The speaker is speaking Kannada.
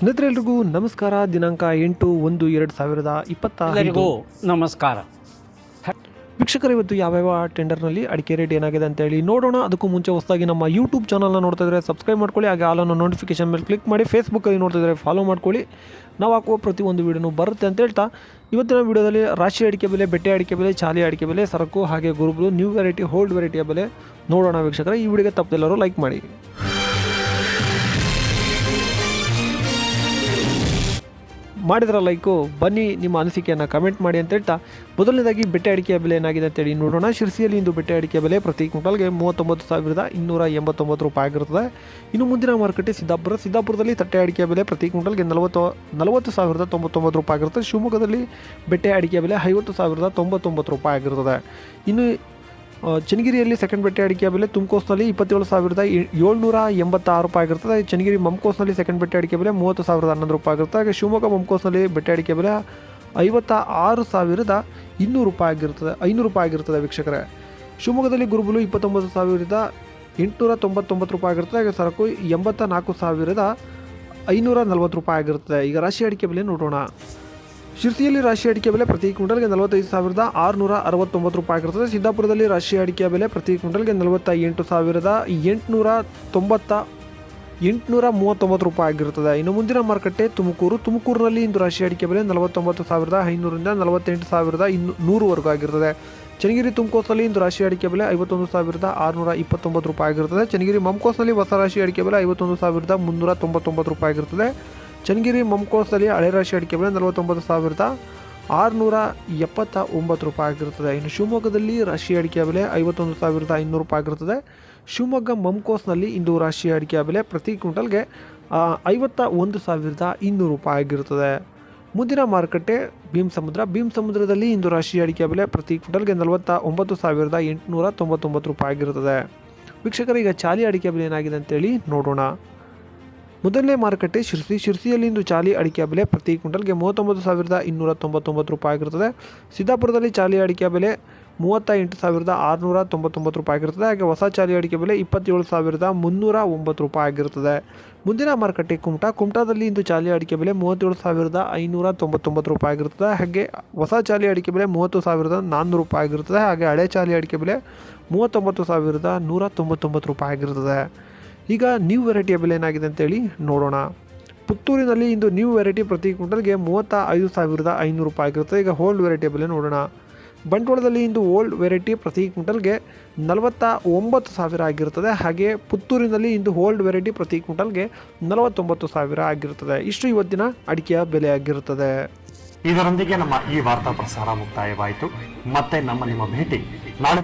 ಸ್ನೇಹಿತರೆ ಎಲ್ರಿಗೂ ನಮಸ್ಕಾರ ದಿನಾಂಕ ಎಂಟು ಒಂದು ಎರಡು ಸಾವಿರದ ಇಪ್ಪತ್ತ ಎಲ್ಲರಿಗೂ ನಮಸ್ಕಾರ. ವೀಕ್ಷಕರು ಇವತ್ತು ಯಾವ್ಯಾವ ಟೆಂಡರ್ನಲ್ಲಿ ಅಡಿಕೆ ರೇಟ್ ಏನಾಗಿದೆ ಅಂತ ಹೇಳಿ ನೋಡೋಣ. ಅದಕ್ಕೂ ಮುಂಚೆ ಹೊಸದಾಗಿ ನಮ್ಮ ಯೂಟ್ಯೂಬ್ ಚಾನಲ್ನ ನೋಡ್ತಾ ಇದ್ರೆ ಸಬ್ಸ್ಕ್ರೈಬ್ ಮಾಡ್ಕೊಳ್ಳಿ ಹಾಗೆ ಆಲನ್ನು ನೋಟಿಫಿಕೇಶನ್ ಮೇಲೆ ಕ್ಲಿಕ್ ಮಾಡಿ ಫೇಸ್ಬುಕ್ಕಲ್ಲಿ ನೋಡ್ತಾ ಇದ್ರೆ ಫಾಲೋ ಮಾಡ್ಕೊಳ್ಳಿ. ನಾವು ಹಾಕುವ ಪ್ರತಿಯೊಂದು ವೀಡಿಯೋನು ಬರುತ್ತೆ ಅಂತ ಹೇಳ್ತಾ. ಇವತ್ತಿನ ವಿಡಿಯೋದಲ್ಲಿ ರಾಶಿ ಅಡಿಕೆ ಬೆಲೆ ಬೆಟ್ಟೆ ಅಡಿಕೆ ಬೆಲೆ ಚಾಲಿ ಅಡಿಕೆ ಬೆಲೆ ಸರಕು ಹಾಗೆ ಗುರುಬಲು ನ್ಯೂ ವೆರೈಟಿ ಹೋಲ್ಡ್ ವೆರೈಟಿಯ ಬೆಲೆ ನೋಡೋಣ ವೀಕ್ಷಕರ. ಈ ವಿಡಿಯೋಗೆ ತಪ್ಪದೆಲ್ಲರೂ ಲೈಕ್ ಮಾಡಿ. ಮಾಡಿದ್ರ ಲೈಕು, ಬನ್ನಿ ನಿಮ್ಮ ಅನಿಸಿಕೆಯನ್ನು ಕಮೆಂಟ್ ಮಾಡಿ ಅಂತ ಹೇಳ್ತಾ, ಮೊದಲನೇದಾಗಿ ಬೆಟ್ಟೆ ಅಡಿಕೆಯ ಬೆಲೆ ಏನಾಗಿದೆ ಅಂತೇಳಿ ನೋಡೋಣ. ಶಿರ್ಸಿಯಲ್ಲಿ ಇಂದು ಬೆಟ್ಟೆ ಅಡಿಕೆ ಬೆಲೆ ಪ್ರತಿ ಕ್ವಿಂಟಲ್ಗೆ ಮೂವತ್ತೊಂಬತ್ತು ಸಾವಿರದ ಇನ್ನೂರ ಎಂಬತ್ತೊಂಬತ್ತು ರೂಪಾಯಿ ಆಗಿರುತ್ತದೆ. ಇನ್ನು ಮುಂದಿನ ಮಾರುಕಟ್ಟೆ ಸಿದ್ದಾಪುರ. ಸಿದ್ದಾಪುರದಲ್ಲಿ ತಟ್ಟೆ ಅಡಿಕೆ ಬೆಲೆ ಪ್ರತಿ ಕ್ವಿಂಟಲ್ಗೆ ನಲವತ್ತು ನಲವತ್ತು ಸಾವಿರದ ತೊಂಬತ್ತೊಂಬತ್ತು ರೂಪಾಯಿ ಆಗಿರುತ್ತದೆ. ಶಿವಮೊಗ್ಗದಲ್ಲಿ ಬೆಟ್ಟೆ ಅಡಿಕೆ ಬೆಲೆ ಐವತ್ತು ಸಾವಿರದ ತೊಂಬತ್ತೊಂಬತ್ತು ರೂಪಾಯಿ ಆಗಿರುತ್ತದೆ. ಇನ್ನು ಚನ್ನಗಿರಿಯಲ್ಲಿ ಸೆಕೆಂಡ್ ಬೆಟ್ಟೆ ಅಡಿಕೆಯ ಬೆಲೆ ತುಮಕೋಸ್ನಲ್ಲಿ ಇಪ್ಪತ್ತೇಳು ಸಾವಿರದ ಏಳ್ನೂರ ಎಂಬತ್ತಾರು ರೂಪಾಯಿ ಆಗಿರ್ತದೆ ಚನ್ನಗಿರಿ ಮಮ್ಕೋಸ್ನಲ್ಲಿ ಸೆಕೆಂಡ್ ಬೆಟ್ಟೆ ಅಡಿಕೆ ಬೆಲೆ ಮೂವತ್ತು ಸಾವಿರದ ಹನ್ನೊಂದು ರೂಪಾಯಿ ಆಗಿರುತ್ತೆ. ಹಾಗೆ ಶಿವಮೊಗ್ಗ ಮಮ್ಕೋಸ್ನಲ್ಲಿ ಬೆಟ್ಟೆ ಅಡಿಕೆ ಬೆಲೆ ಐವತ್ತ ಆರು ಸಾವಿರದ ಇನ್ನೂರು ರೂಪಾಯಿ ಆಗಿರ್ತದೆ ಐನೂರು ರೂಪಾಯಿ ಆಗಿರ್ತದೆ ವೀಕ್ಷಕರೇ. ಶಿವಮೊಗ್ಗದಲ್ಲಿ ಗುರುಬುಲು ಇಪ್ಪತ್ತೊಂಬತ್ತು ಸಾವಿರದ ಎಂಟುನೂರ ತೊಂಬತ್ತೊಂಬತ್ತು ರೂಪಾಯಿ ಆಗಿರ್ತದೆ ಹಾಗೆ ಸರಕು ಎಂಬತ್ತ ನಾಲ್ಕು ಸಾವಿರದ ಐನೂರ ನಲ್ವತ್ತು ರೂಪಾಯಿ ಆಗಿರ್ತದೆ ಈಗ ರಾಶಿ ಅಡಿಕೆ ಬೆಲೆ ನೋಡೋಣ. ಶಿರ್ಸಿಯಲ್ಲಿ ರಾಶಿ ಅಡಿಕೆ ಬೆಲೆ ಪ್ರತಿ ಕ್ವಿಂಟಲ್ಗೆ ನಲವತ್ತೈದು ಸಾವಿರದ ಆರುನೂರ ಅರವತ್ತೊಂಬತ್ತು ರೂಪಾಯಿ ಆಗಿರ್ತದೆ ಸಿದ್ದಾಪುರದಲ್ಲಿ ರಾಶಿ ಅಡಿಕೆಯ ಬೆಲೆ ಪ್ರತಿ ಕ್ವಿಂಟಲ್ಗೆ ನಲವತ್ತ ಎಂಟು ಸಾವಿರದ ಎಂಟುನೂರ ತೊಂಬತ್ತ, ಎಂಟುನೂರ ಮೂವತ್ತೊಂಬತ್ತು ರೂಪಾಯಿ ಆಗಿರುತ್ತದೆ. ಇನ್ನು ಮುಂದಿನ ಮಾರುಕಟ್ಟೆ ತುಮಕೂರು. ತುಮಕೂರಿನಲ್ಲಿ ಇಂದು ರಾಶಿ ಅಡಿಕೆ ಬೆಲೆ ನಲವತ್ತೊಂಬತ್ತು ಸಾವಿರದ ಐನೂರಿಂದ ನಲವತ್ತೆಂಟು ಸಾವಿರದ ಇನ್ನು ನೂರುವರೆಗೂ ಆಗಿರುತ್ತದೆ. ಚನ್ನಗಿರಿ ತುಮಕೋಸ್ನಲ್ಲಿ ಇಂದು ರಾಶಿ ಅಡಿಕೆ ಬೆಲೆ ಐವತ್ತೊಂದು ಸಾವಿರದ ಆರುನೂರ ಇಪ್ಪತ್ತೊಂಬತ್ತು ರೂಪಾಯಿ ಆಗಿರುತ್ತದೆ. ಚನ್ನಗಿರಿ ಮಮ್ಕೋಸ್ನಲ್ಲಿ ಹೊಸ ರಾಶಿ ಅಡಿಕೆ ಬೆಲೆ ಐವತ್ತೊಂದು ಸಾವಿರದ ಮುನ್ನೂರ ತೊಂಬತ್ತೊಂಬತ್ತು ರೂಪಾಯಿ ಆಗಿರುತ್ತದೆ. ಚನ್ನಗಿರಿ ಮಮ್ಕೋಸ್ನಲ್ಲಿ ಹಳೆ ರಾಶಿ ಅಡಿಕೆ ಬೆಲೆ ನಲವತ್ತೊಂಬತ್ತು ಸಾವಿರದ ಆರುನೂರ ಎಪ್ಪತ್ತ ಒಂಬತ್ತು ರೂಪಾಯಿ ಆಗಿರುತ್ತದೆ. ಇನ್ನು ಶಿವಮೊಗ್ಗದಲ್ಲಿ ರಾಶಿ ಅಡಿಕೆ ಬೆಲೆ ಐವತ್ತೊಂದು ಸಾವಿರದ ಐನೂರು ರೂಪಾಯಿ ಆಗಿರುತ್ತದೆ. ಶಿವಮೊಗ್ಗ ಮಮ್ಕೋಸ್ನಲ್ಲಿ ಇಂದು ರಾಶಿ ಅಡಿಕೆ ಬೆಲೆ ಪ್ರತಿ ಕ್ವಿಂಟಲ್ಗೆ ಐವತ್ತ ಒಂದು ಸಾವಿರದ ಇನ್ನೂರು ರೂಪಾಯಿ ಆಗಿರುತ್ತದೆ. ಮುಂದಿನ ಮಾರುಕಟ್ಟೆ ಭೀಮ್ ಸಮುದ್ರ. ಭೀಮ್ ಸಮುದ್ರದಲ್ಲಿ ಇಂದು ರಾಶಿ ಅಡಿಕೆ ಬೆಲೆ ಪ್ರತಿ ಕ್ವಿಂಟಲ್ಗೆ ನಲವತ್ತ ಒಂಬತ್ತು ಸಾವಿರದ ಎಂಟುನೂರ ತೊಂಬತ್ತೊಂಬತ್ತು ರೂಪಾಯಿ ಆಗಿರುತ್ತದೆ. ವೀಕ್ಷಕರು, ಈಗ ಚಾಲಿ ಅಡಿಕೆ ಬೆಲೆ ಏನಾಗಿದೆ ಅಂತೇಳಿ ನೋಡೋಣ. ಮೊದಲನೇ ಮಾರುಕಟ್ಟೆ ಶಿರ್ಸಿ. ಶಿರ್ಸಿಯಲ್ಲಿ ಇಂದು ಚಾಲಿ ಅಡಿಕೆ ಬೆಲೆ ಪ್ರತಿ ಕ್ವಿಂಟಲ್ಗೆ ಮೂವತ್ತೊಂಬತ್ತು ಸಾವಿರದ ಇನ್ನೂರ ತೊಂಬತ್ತೊಂಬತ್ತು ರೂಪಾಯಿ ಆಗಿರ್ತದೆ ಸಿದ್ದಾಪುರದಲ್ಲಿ ಚಾಲಿ ಅಡಿಕೆ ಬೆಲೆ ಮೂವತ್ತ ಎಂಟು ಸಾವಿರದ ಆರುನೂರ ತೊಂಬತ್ತೊಂಬತ್ತು ರೂಪಾಯಿ ಆಗಿರ್ತದೆ ಹಾಗೆ ಹೊಸ ಚಾಲಿ ಅಡಿಕೆ ಬೆಲೆ ಇಪ್ಪತ್ತೇಳು ಸಾವಿರದ ಮುನ್ನೂರ ಒಂಬತ್ತು ರೂಪಾಯಿ ಆಗಿರುತ್ತದೆ. ಮುಂದಿನ ಮಾರುಕಟ್ಟೆ ಕುಮಟಾ. ಕುಮಟಾದಲ್ಲಿ ಇಂದು ಚಾಲಿ ಅಡಿಕೆ ಬೆಲೆ ಮೂವತ್ತೇಳು ಸಾವಿರದ ಐನೂರ ತೊಂಬತ್ತೊಂಬತ್ತು ರೂಪಾಯಿ ಆಗಿರುತ್ತದೆ. ಹಾಗೆ ಹೊಸ ಚಾಲಿ ಅಡಿಕೆ ಬೆಲೆ ಮೂವತ್ತು ಸಾವಿರದ ನಾನ್ನೂರು ರೂಪಾಯಿ ಆಗಿರ್ತದೆ ಹಾಗೆ ಹಳೆ ಚಾಲಿ ಅಡಿಕೆ ಬೆಲೆ ಮೂವತ್ತೊಂಬತ್ತು ಸಾವಿರದ ನೂರ ತೊಂಬತ್ತೊಂಬತ್ತು ರೂಪಾಯಿ ಆಗಿರುತ್ತದೆ. ಈಗ ನ್ಯೂ ವೆರೈಟಿ ಬೆಲೆ ಏನಾಗಿದೆ ಅಂತೇಳಿ ನೋಡೋಣ. ಪುತ್ತೂರಿನಲ್ಲಿ ಇಂದು ನ್ಯೂ ವೆರೈಟಿ ಪ್ರತಿ ಕ್ವಿಂಟಲ್ಗೆ ಮೂವತ್ತ ಐದು ಸಾವಿರದ ಐನೂರು ರೂಪಾಯಿ ಆಗಿರುತ್ತೆ. ಈಗ ಓಲ್ಡ್ ವೆರೈಟಿ ಬೆಲೆ ನೋಡೋಣ. ಬಂಟ್ವಾಳದಲ್ಲಿ ಇಂದು ಓಲ್ಡ್ ವೆರೈಟಿ ಪ್ರತಿ ಕ್ವಿಂಟಲ್ಗೆ ನಲವತ್ತ ಒಂಬತ್ತು ಸಾವಿರ ಆಗಿರುತ್ತದೆ. ಹಾಗೆ ಪುತ್ತೂರಿನಲ್ಲಿ ಇಂದು ಓಲ್ಡ್ ವೆರೈಟಿ ಪ್ರತಿ ಕ್ವಿಂಟಲ್ಗೆ ನಲವತ್ತೊಂಬತ್ತು ಸಾವಿರ ಆಗಿರುತ್ತದೆ. ಇಷ್ಟು ಇವತ್ತಿನ ಅಡಿಕೆಯ ಬೆಲೆ ಆಗಿರುತ್ತದೆ. ಇದರೊಂದಿಗೆ ನಮ್ಮ ಈ ವಾರ್ತಾ ಪ್ರಸಾರ ಮುಕ್ತಾಯವಾಯಿತು. ಮತ್ತೆ ನಮ್ಮ ನಿಮ್ಮ ಭೇಟಿ